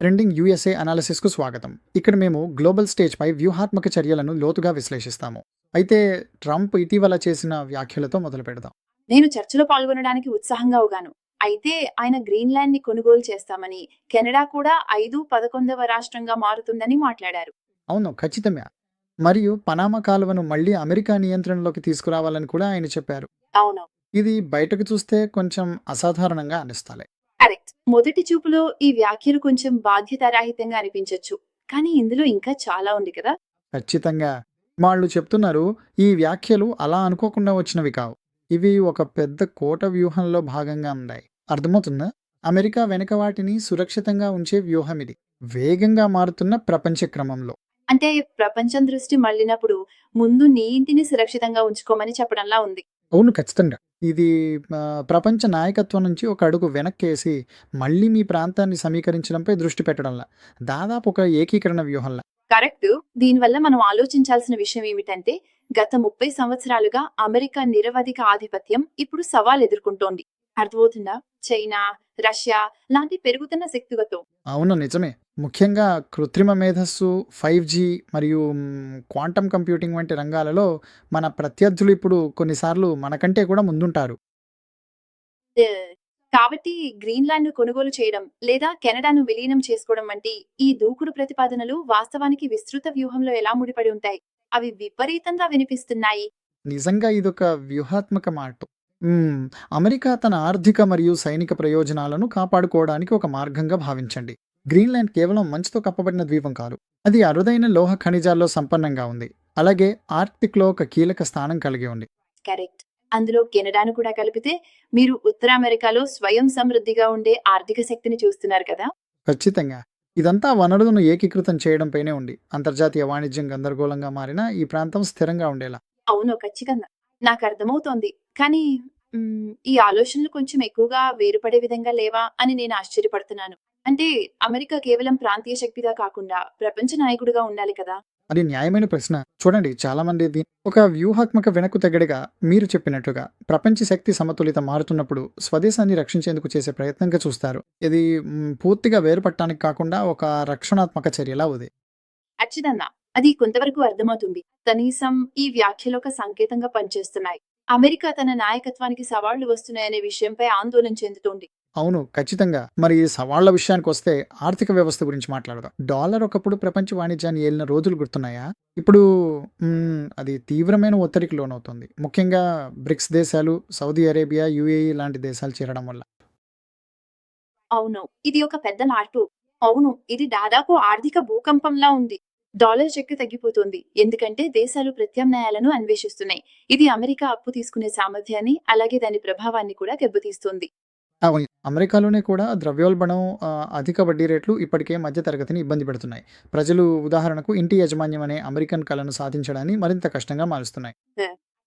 Trending USA అనాలిసిస్కు స్వాగతం. ఇక్కడ మేము గ్లోబల్ స్టేజ్పై వ్యూహాత్మక చర్యలను లోతుగా విశ్లేషిస్తాము. అయితే ట్రంప్ ఇటీవల చేసిన వ్యాఖ్యలతో మొదలు పెడదాం. నేను చర్చలో పాల్గొనడానికి ఉత్సాహంగా ఉగాను. అయితే ఆయన గ్రీన్లాండ్ని కొనుగోలు చేస్తామని కెనడా కూడా ఐదు పదకొండవ రాష్ట్రంగా మారుతుందని మాట్లాడారు. అవును ఖచ్చితమే. మరియు పనామా కాలువను మళ్ళీ అమెరికా నియంత్రణలోకి తీసుకురావాలని కూడా ఆయన చెప్పారు. అవును. ఇది బయటకు చూస్తే కొంచెం అసాధారణంగా అనిస్తాలే. కరెక్ట్. మొదటి చూపులో ఈ వ్యాఖ్యలు కొంచెం బాధ్యతారాహితంగా అనిపించొచ్చు. కానీ ఇందులో ఇంకా చాలా ఉంది కదా. ఖచ్చితంగా. వాళ్ళు చెప్తున్నారు ఈ వ్యాఖ్యలు అలా అనుకోకుండా వచ్చినవి కావు. ఇవి ఒక పెద్ద కోట వ్యూహంలో భాగంగా ఉన్నాయి. అర్థమవుతుందా? అమెరికా వెనక వాటిని సురక్షితంగా ఉంచే వ్యూహం ఇది. వేగంగా మారుతున్న ప్రపంచ క్రమంలో. అంటే ప్రపంచం దృష్టి మళ్ళినప్పుడు ముందు నీ ఇంటిని సురక్షితంగా ఉంచుకోమని చెప్పడంలా ఉంది. అవును ఖచ్చితంగా. ఇది ప్రపంచ నాయకత్వం నుంచి ఒక అడుగు వెనక్కేసి మళ్ళీ మీ ప్రాంతాన్ని సమీకరించడంపై దృష్టి పెట్టడంలా. దాదాపు ఒక ఏకీకరణ వ్యూహంలా. కరెక్ట్. దీనివల్ల మనం ఆలోచించాల్సిన విషయం ఏమిటంటే గత ముప్పై సంవత్సరాలుగా అమెరికా నిరవధిక ఆధిపత్యం ఇప్పుడు సవాల్ ఎదుర్కొంటోంది. అర్థమవుతుందా? చైనా రష్యా లాంటి పెరుగుతున్న శక్తిగతో అవును నిజమే. ముఖ్యంగా కృత్రిమ మేధస్సు ఫైవ్ జీ మరియు క్వాంటమ్ కంప్యూటింగ్ వంటి రంగాలలో మన ప్రత్యర్థులు ఇప్పుడు కొన్నిసార్లు మనకంటే కూడా ముందుంటారు. కాబట్టి గ్రీన్లాండ్ను కొనుగోలు చేయడం లేదా కెనడాను విలీనం చేసుకోవడం వంటి ఈ దూకుడు ప్రతిపాదనలు వాస్తవానికి విస్తృత వ్యూహంలో ఎలా ముడిపడి ఉంటాయి? అవి విపరీతంగా వినిపిస్తున్నాయి. నిజంగా ఇదొక వ్యూహాత్మక మాట అమెరికా తన ఆర్థిక మరియు సైనిక ప్రయోజనాలను కాపాడుకోవడానికి ఒక మార్గంగా భావించండి. గ్రీన్లాండ్ కేవలం మంచుతో కప్పబడిన ద్వీపం కాదు. అది అరుదైన లోహ ఖనిజాల్లో సంపన్నంగా ఉంది. అలాగే ఆర్క్టిక్లో ఒక కీలక స్థానం కలిగి ఉంది. కరెక్ట్. అందులో కెనడాను కూడా కలిపితే మీరు ఉత్తర అమెరికాలో స్వయం సమృద్ధిగా ఉండే ఆర్థిక శక్తిని చూస్తున్నారు కదా? ఖచ్చితంగా. ఇదంతా వనరులను ఏకీకృతం చేయడంపైనే ఉంది. అంతర్జాతీయ వాణిజ్యం గందరగోళంగా మారినా ఈ ప్రాంతం స్థిరంగా ఉండేలా. అవును ఖచ్చితంగా. నాకు అర్థమవుతోంది. కానీ మ్, ఈ ఆలోచనలు కొంచెం ఎక్కువగా వేరుపడే విధంగా లేవా అని నేను ఆశ్చర్యపడుతున్నాను. అంటే అమెరికా కేవలం ప్రాంతీయ శక్తిగా కాకుండా ప్రపంచ నాయకుడిగా ఉండాలి కదా? అది న్యాయమైన ప్రశ్న. చూడండి చాలా మంది ఒక వ్యూహాత్మక వెనక్కు తగ్గడిగా మీరు చెప్పినట్టుగా ప్రపంచ శక్తి సమతులిత మారుతున్నప్పుడు స్వదేశాన్ని రక్షించేందుకు చేసే ప్రయత్నంగా చూస్తారు. ఇది పూర్తిగా వేరుపట్టడానికి కాకుండా ఒక రక్షణాత్మక చర్యలా ఉంది. ఖచ్చితంగా అది కొంతవరకు అర్థమవుతుంది. కనీసం ఈ వ్యాఖ్యలు ఒక సంకేతంగా పనిచేస్తున్నాయి. అమెరికా తన నాయకత్వానికి సవాళ్ళు వస్తున్నాయనే విషయంపై ఆందోళన చెందుతోంది. అవును ఖచ్చితంగా. మరి ఈ సవాళ్ళ విషయానికి వస్తే ఆర్థిక వ్యవస్థ గురించి మాట్లాడదాం. డాలర్ ఒకప్పుడు ప్రపంచ వాణిజ్యాన్ని ఏలిన రోజులు గుర్తున్నాయా? ఇప్పుడు అది తీవ్రమైన ఒత్తిడికి లోనవుతుంది. ముఖ్యంగా బ్రిక్స్ దేశాలు సౌదీ అరేబియా యుఏఈ లాంటి దేశాలు చేరడం వల్ల. అవును ఇది ఒక పెద్ద మార్పు అవును ఇది దాదాపు ఆర్థిక భూకంపంలా ఉంది. డాలర్ శక్తి తగ్గిపోతుంది. ఎందుకంటే దేశాలు ప్రత్యామ్నాయాలను అన్వేషిస్తున్నాయి. ఇది అమెరికా అప్పు తీసుకునే సామర్థ్యాన్ని అలాగే దాని ప్రభావాన్ని కూడా దెబ్బతీస్తుంది. అవును అమెరికాలోనే కూడా ద్రవ్యోల్బణం అధిక వడ్డీ రేట్లు ఇప్పటికే మధ్య తరగతిని ఇబ్బంది పెడుతున్నాయి. ప్రజలు ఉదాహరణకు ఇంటి యాజమాన్యం అనే అమెరికన్ కళను సాధించడాన్ని మరింత కష్టంగా మారుస్తున్నాయి.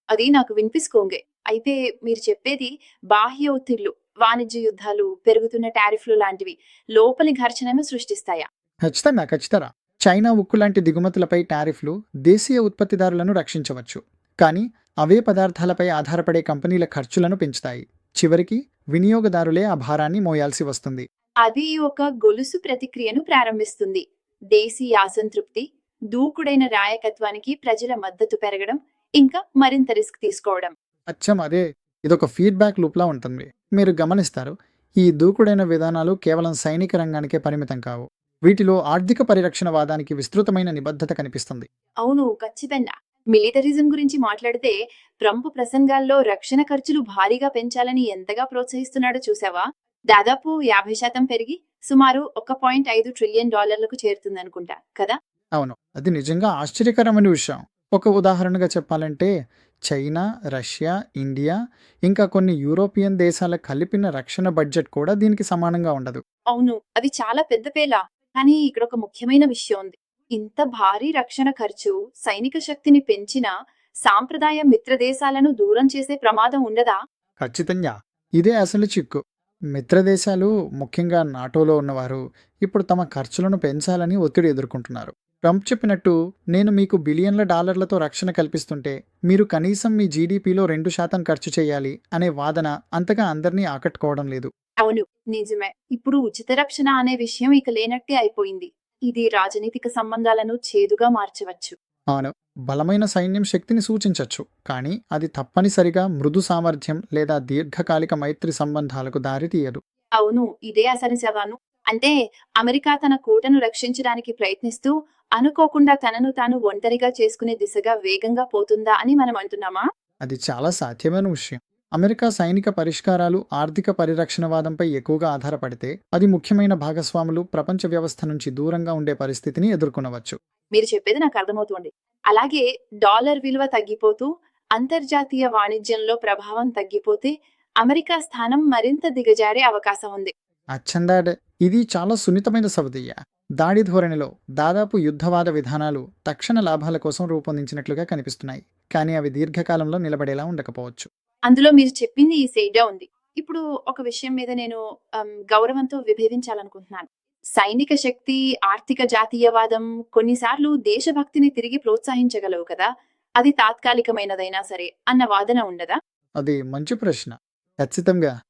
అది నాకు వినిపిసుకోంగే. అయితే మీరు చెప్పేది బాహ్య ఒత్తిళ్ళు వాణిజ్య యుద్ధాలు పెరుగుతున్న టారిఫ్లు లాంటివి లోపలి ఘర్షణను సృష్టిస్తాయా? ఖచ్చితంగా ఖచ్చితంగా. చైనా ఉక్కు లాంటి దిగుమతులపై టారిఫ్లు దేశీయ ఉత్పత్తిదారులను రక్షించవచ్చు. కానీ అవే పదార్థాలపై ఆధారపడే కంపెనీల ఖర్చులను పెంచుతాయి. చివరికి వినియోగదారులే ఆ భారాన్ని మోయాల్సి వస్తుంది. అది ఒక గొలుసు ప్రతిక్రియను ప్రారంభిస్తుంది. దేశీయ అసంతృప్తి దూకుడైన రాయకత్వానికి ప్రజల మద్దతు పెరగడం ఇంకా మరింత రిస్క్ తీసుకోవడం. అచ్చం అదే. ఇదొక ఫీడ్బ్యాక్ లూప్లా ఉంటుంది. మీరు గమనిస్తారు ఈ దూకుడైన విధానాలు కేవలం సైనిక రంగానికే పరిమితం కావు. వీటిలో ఆర్థిక పరిరక్షణ వాదానికి విస్తృతమైన నిబద్ధత కనిపిస్తుంది. అవును ఖచ్చితంగా. మిలిటరిజం గురించి మాట్లాడితే ట్రంప్ ప్రసంగాల్లో రక్షణ ఖర్చులు భారీగా పెంచాలని ఎంతగా ప్రోత్సహిస్తున్నాడో చూసావా? దాదాపు యాభై శాతం పెరిగి సుమారు ఒక పాయింట్ ఐదు ట్రిలియన్ డాలర్లకు చేరుతుందనుకుంటా కదా? అవును. అది నిజంగా ఆశ్చర్యకరమైన విషయం. ఒక ఉదాహరణగా చెప్పాలంటే చైనా రష్యా ఇండియా ఇంకా కొన్ని యూరోపియన్ దేశాల కలిపిన రక్షణ బడ్జెట్ కూడా దీనికి సమానంగా ఉండదు. అవును. అది చాలా పెద్ద పేల. కానీ ఇక్కడ ఒక ముఖ్యమైన విషయం ఉంది. ఇంత భారీ రక్షణ ఖర్చు సైనిక శక్తిని పెంచినా సాంప్రదాయ మిత్ర దేశాలను దూరం చేసే ప్రమాదం ఉండదా ఖచ్చితంగా. ఇదే అసలు చిక్కు. మిత్రదేశాలు ముఖ్యంగా నాటోలో ఉన్నవారు ఇప్పుడు తమ ఖర్చులను పెంచాలని ఒత్తిడి ఎదుర్కొంటున్నారు. ట్రంప్ చెప్పినట్టు నేను మీకు బిలియన్ల డాలర్లతో రక్షణ కల్పిస్తుంటే మీరు కనీసం మీ జీడీపీలో రెండు శాతం ఖర్చు చేయాలి అనే వాదన అంతగా అందరినీ ఆకట్టుకోవడం లేదు. అవును నిజమే. ఇప్పుడు ఉచిత రక్షణ అనే విషయం ఇక లేనట్టే అయిపోయింది. ఇది రాజనీతిక సంబంధాలను చేదుగా మార్చవచ్చు. అవును. బలమైన సైన్యం శక్తిని సూచించవచ్చు. కానీ అది తప్పనిసరిగా మృదు సామర్థ్యం లేదా దీర్ఘకాలిక మైత్రి సంబంధాలకు దారితీయదు. అవును. ఇదే అసలు సవాను అంటే అమెరికా తన కూటను రక్షించడానికి ప్రయత్నిస్తూ అనుకోకుండా తనను తాను ఒంటరిగా చేసుకునే దిశగా వేగంగా పోతుందా అని మనం అంటున్నామా? అది చాలా సాధ్యమైన విషయం. అమెరికా సైనిక పరిష్కారాలు ఆర్థిక పరిరక్షణవాదంపై ఎక్కువగా ఆధారపడితే అది ముఖ్యమైన భాగస్వాములు ప్రపంచ వ్యవస్థ నుంచి దూరంగా ఉండే పరిస్థితిని ఎదుర్కొనవచ్చు. మీరు చెప్పేది నాకు అర్థమవుతోంది. అలాగే డాలర్ విలువ తగ్గిపోతూ అంతర్జాతీయ వాణిజ్యంలో ప్రభావం తగ్గిపోతే అమెరికా స్థానం మరింత దిగజారే అవకాశం ఉంది. అచ్చందాడ్ ఇది చాలా సున్నితమైన సవదీయ దాడి ధోరణిలో దాదాపు యుద్ధవాద విధానాలు తక్షణ లాభాల కోసం రూపొందించినట్లుగా కనిపిస్తున్నాయి. కానీ అవి దీర్ఘకాలంలో నిలబడేలా ఉండకపోవచ్చు. అందులో మీరు చెప్పింది ఈ సైడే ఉంది. ఇప్పుడు ఒక విషయం మీద నేను గౌరవంతో విభేదించాలనుకుంటున్నాను. సైనిక శక్తి ఆర్థిక జాతీయవాదం కొన్నిసార్లు దేశభక్తిని తిరిగి ప్రోత్సహించగలవు కదా? అది తాత్కాలికమైనదైనా సరే అన్న వాదన ఉండదా? అది మంచి ప్రశ్న. ఖచ్చితంగా.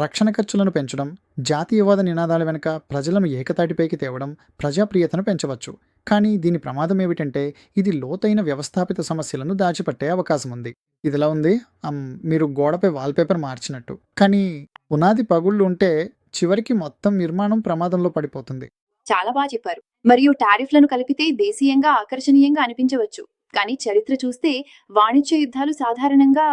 రక్షణ ఖర్చులను పెంచడం జాతీయవాద నినాదాల వెనుక ప్రజలను ఏకతాటిపైకి తేవడం ప్రజాప్రియతను పెంచవచ్చు. కానీ దీని ప్రమాదం ఏమిటంటే ఇది లోతైన వ్యవస్థాపిత సమస్యలను దాచిపట్టే అవకాశం ఉంది. ఇదిలా ఉంది మీరు గోడపై వాల్పేపర్ మార్చినట్టు. కానీ పునాది పగుళ్ళు ఉంటే చివరికి మొత్తం నిర్మాణం ప్రమాదంలో పడిపోతుంది. చాలా బాగా చెప్పారు. మరియు టారిఫ్లను కలిపితే దేశీయంగా ఆకర్షణీయంగా అనిపించవచ్చు. కానీ చరిత్ర చూస్తే వాణిజ్య యుద్ధాలు సాధారణంగా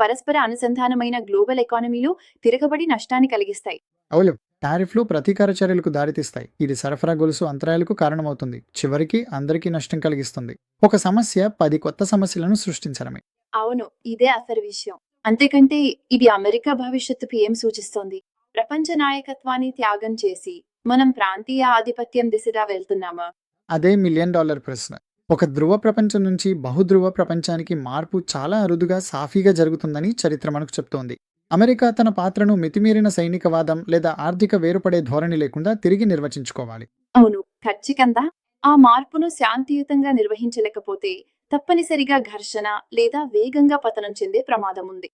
పరస్పర అనుసంధానమైన గ్లోబల్ ఎకానమీలో తిరగబడి నష్టాన్ని కలిగిస్తాయి. అవును. టారిఫ్లు ప్రతీకార చర్యలకు దారితీస్తాయి. ఇది సరఫరా గొలుసు అంతరాయాలకు కారణమవుతుంది. చివరికి అందరికీ నష్టం కలిగిస్తుంది. ఒక సమస్య పది కొత్త సమస్యలను సృష్టించడమే. అవును ఇదే అసలు విషయం. అంతేకంటే ఇది అమెరికా భవిష్యత్తుకు ఏం సూచిస్తోంది. ప్రపంచ నాయకత్వాన్ని త్యాగం చేసి మనం ప్రాంతీయ ఆధిపత్యం దిశగా వెళ్తున్నామా? అదే మిలియన్ డాలర్ ప్రశ్న. ఒక ధ్రువ ప్రపంచం నుంచి బహుధ్రువ ప్రపంచానికి మార్పు చాలా అరుదుగా సాఫీగా జరుగుతుందని చరిత్ర మనకు చెప్తోంది. అమెరికా తన పాత్రను మితిమీరిన సైనికవాదం లేదా ఆర్థిక వేరుపడే ధోరణి లేకుండా తిరిగి నిర్వచించుకోవాలి. అవును ఖచ్చితంగా. ఆ మార్పును శాంతియుతంగా నిర్వహించలేకపోతే తప్పనిసరిగా ఘర్షణ లేదా వేగంగా పతనం చెందే ప్రమాదం ఉంది.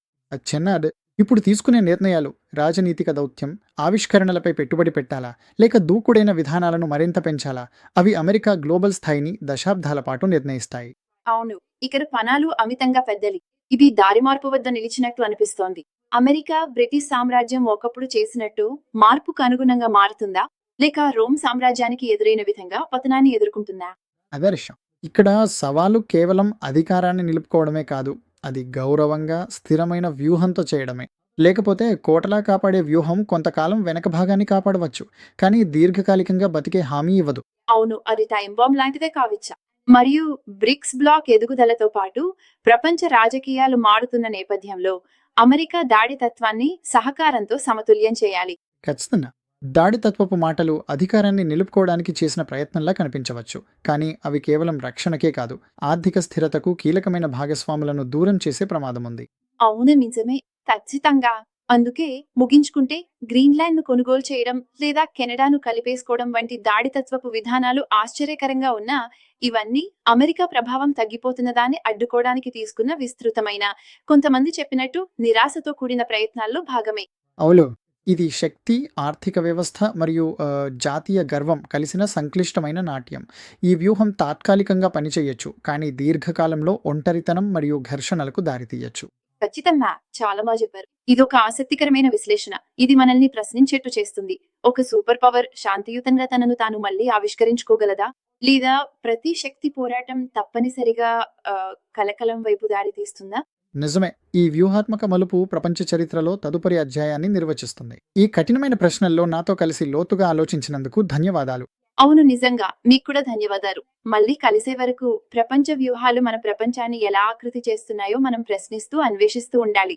చెన్నాడ్. ఇప్పుడు తీసుకునే నిర్ణయాలు రాజనీతిక దౌత్యం ఆవిష్కరణలపై పెట్టుబడి పెట్టాలా లేక దూకుడైన విధానాలను మరింత పెంచాలా? అవి అమెరికా గ్లోబల్ స్థాయిని దశాబ్దాల పాటు నిర్ణయిస్తాయి. అవును ఇక్కడ పనాలు అమితంగా పెద్దలి. ఇవి దారి మార్పు వద్ద నిలిచినట్లు అనిపిస్తోంది. అమెరికా బ్రిటిష్ సామ్రాజ్యం ఒకప్పుడు చేసినట్టు మార్పుకు అనుగుణంగా మారుతుందా? లేక రోమ్ సామ్రాజ్యానికి ఎదురైన విధంగా పతనాన్ని ఎదుర్కొంటుందా? అదే విషయం. ఇక్కడ సవాలు కేవలం అధికారాన్ని నిలుపుకోవడమే కాదు అది గౌరవంగా స్థిరమైన వ్యూహంతో చేయడమే. లేకపోతే కోటలా కాపాడే వ్యూహం కొంతకాలం వెనక భాగాన్ని కాపాడవచ్చు కానీ దీర్ఘకాలికంగా బతికే హామీ ఇవ్వదు. అవును అది టైం బాంబ్ లాంటిదే కావచ్చా. మరియు బ్రిక్స్ బ్లాక్ ఎదుగుదలతో పాటు ప్రపంచ రాజకీయాలు మారుతున్న నేపథ్యంలో అమెరికా దాడి తత్వాన్ని సహకారంతో సమతుల్యం చేయాలి. ఖచ్చితంగా. దాడి తత్వపు మాటలు అధికారాన్ని నిలుపుకోవడానికి చేసిన ప్రయత్నంలా కనిపించవచ్చు. కానీ అవి కేవలం రక్షణకే కాదు ఆర్థిక స్థిరతకు కీలకమైన భాగస్వాములను దూరం చేసే ప్రమాదం ఉంది అవును నిజమే. ఖచ్చితంగా. అందుకే ముగించుకుంటే గ్రీన్లాండ్ను కొనుగోలు చేయడం లేదా కెనడాను కలిపేసుకోవడం వంటి దాడితత్వపు విధానాలు ఆశ్చర్యకరంగా ఉన్నా ఇవన్నీ అమెరికా ప్రభావం తగ్గిపోతున్న దాన్ని అడ్డుకోవడానికి తీసుకున్న విస్తృతమైన కొంతమంది చెప్పినట్టు నిరాశతో కూడిన ప్రయత్నాల్లో భాగమే. అవును. ఇది శక్తి ఆర్థిక వ్యవస్థ మరియు ఆ, జాతీయ గర్వం కలిసిన సంక్లిష్టమైన నాట్యం. ఈ వ్యూహం తాత్కాలికంగా పనిచేయొచ్చు కానీ దీర్ఘకాలంలో ఒంటరితనం మరియు ఘర్షణలకు దారితీయచ్చు. ఖచ్చితంగా చాలా బాగా చెప్పారు. ఇది ఒక ఆసక్తికరమైన విశ్లేషణ. ఇది మనల్ని ప్రశ్నించేట్టు చేస్తుంది. ఒక సూపర్ పవర్ శాంతియుతంగా తనను తాను మళ్ళీ ఆవిష్కరించుకోగలదా? లేదా ప్రతి శక్తి పోరాటం తప్పనిసరిగా కలకలం వైపు దారి తీస్తుందా? నిజమే. ఈ వ్యూహాత్మక మలుపు ప్రపంచ చరిత్రలో తదుపరి అధ్యాయాన్ని నిర్వచిస్తుంది. ఈ కఠినమైన ప్రశ్నల్లో నాతో కలిసి లోతుగా ఆలోచించినందుకు ధన్యవాదాలు. అవును నిజంగా. మీకు కూడా ధన్యవాదాలు. మళ్ళీ కలిసే వరకు ప్రపంచ వ్యూహాలు మన ప్రపంచాన్ని ఎలా ఆకృతి చేస్తున్నాయో మనం ప్రశ్నిస్తూ అన్వేషిస్తూ ఉండాలి.